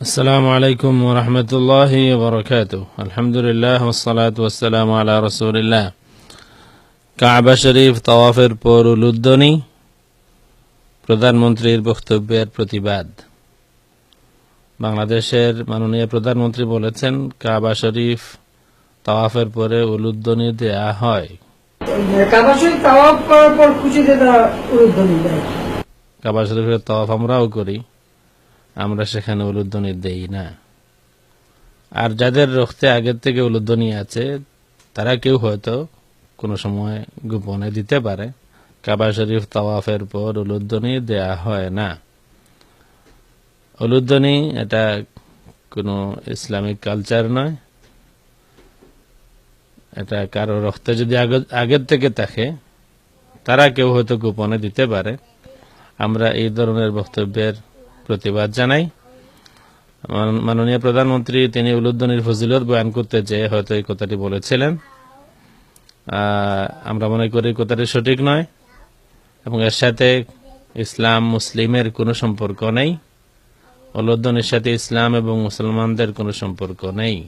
السلام عليكم ورحمة الله وبركاته الحمد لله والصلاة والسلام على رسول الله কাবা শরীফ তওয়াফের পর উলুদ্ধনি প্রধানমন্ত্রীর বক্তব্যের প্রতিবাদ বাংলাদেশের মাননীয় প্রধানমন্ত্রী বলেছেন কাবা শরীফ তাওয়াফের পরে উলুদ্ধনি দেয়া হয় কাবা শরীফ তাওয়াফ করার পর খুশিতে তারা উলুধ্বনি দেয় কাবা শরীফের তওয়াফ আমরাও করি আমরা সেখানে উলুদ্ধনি দেই না। আর যাদের রক্তে আগের থেকে উলুদ্ধনি আছে, তারা কেউ হয়তো কোনো সময় গোপনে দিতে পারে। কাবা শরীফ তাওয়াফের পর উলুদ্ধনি দেয়া হয় না। উলুদ্ধনি এটা কোনো ইসলামিক কালচার নয়। এটা কারও রক্তে যদি আগের থেকে থাকে, তারা কেউ হয়তো গোপনে দিতে পারে। আমরা এই ধরনের বক্তব্যের প্রতিবাদ জানাই। মান- মাননীয় প্রধানমন্ত্রী, তিনি উলুদ্ধনির ফজিলত বয়ান করতে যেয়ে হয়তো এই কথাটি বলেছিলেন। আমরা মনে করি কথাটি সঠিক নয় এবং এর সাথে ইসলাম মুসলিমের কোনো সম্পর্ক নেই। অলুদ্দনের সাথে ইসলাম এবং মুসলমানদের কোনো সম্পর্ক নেই।